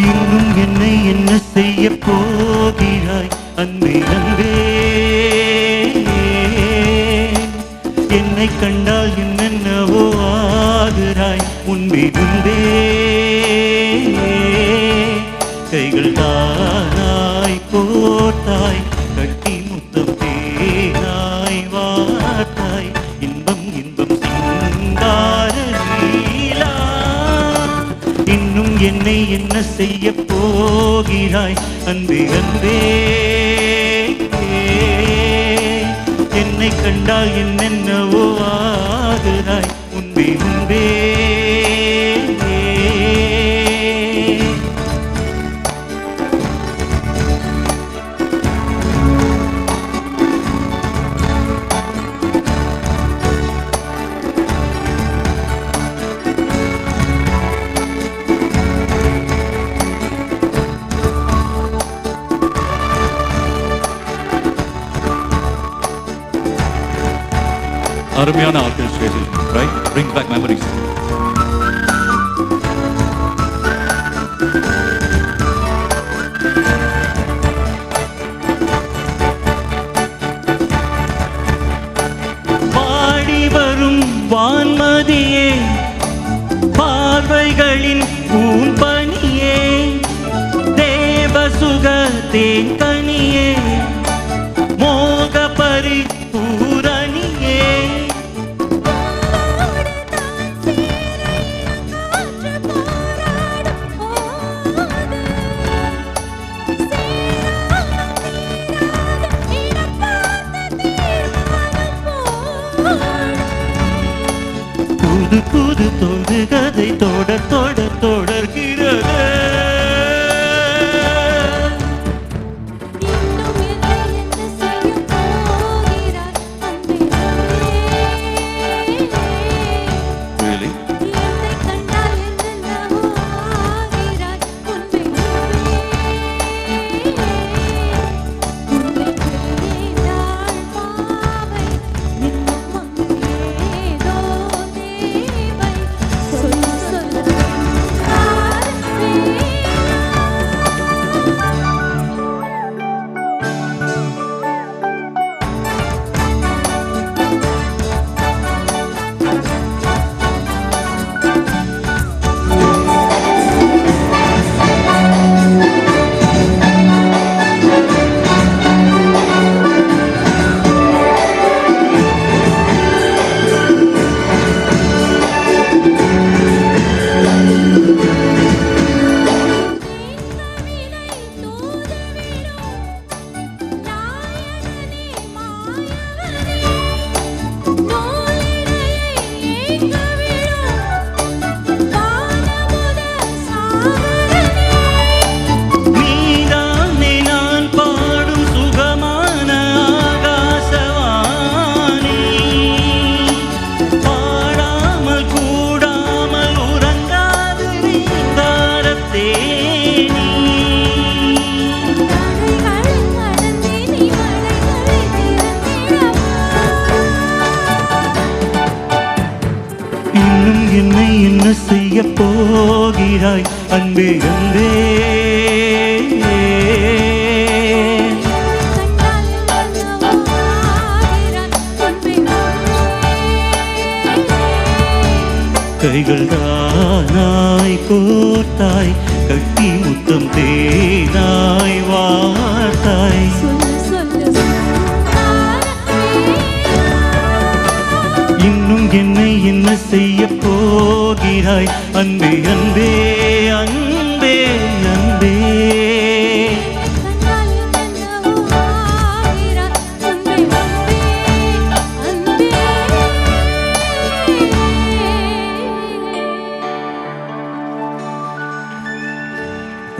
இன்னும் என்னை என்ன செய்ய போகிறாய்? அன்பே அன்பே. என்னை கண்டால் என்னென்னவோ ஆகிறாய்? முன்பே உன்பே கைகள் தான் என்னை என்ன செய்ய போகிறாய்? அன்பே அன்பே என்னை கண்டால் என்னென்னவோ ஆகுதாய்? உன்பே உன்பே அருமையான organisation right bring back memories வான்மதியே பார்வைகளின் பூம்பனியே தேவசுக தேங்கனியே புது புது தொண்டு கதை தொடர் தொடர் தொடர்கிறது நீங்காரத்தேனி இன்னும் என்னை என்ன செய்ய போகிறாய்? அன்பே அன்பே. கைகள் தானாய் கோர்த்தாய் கட்டி முத்தம் தேனாய் வார்த்தாய். இன்னும் என்னை என்ன செய்ய போகிறாய்? அன்பே அன்பே அன்பே அன்பே.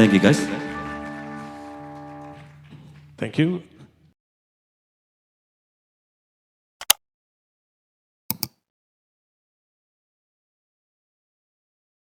Thank you, guys. Thank you.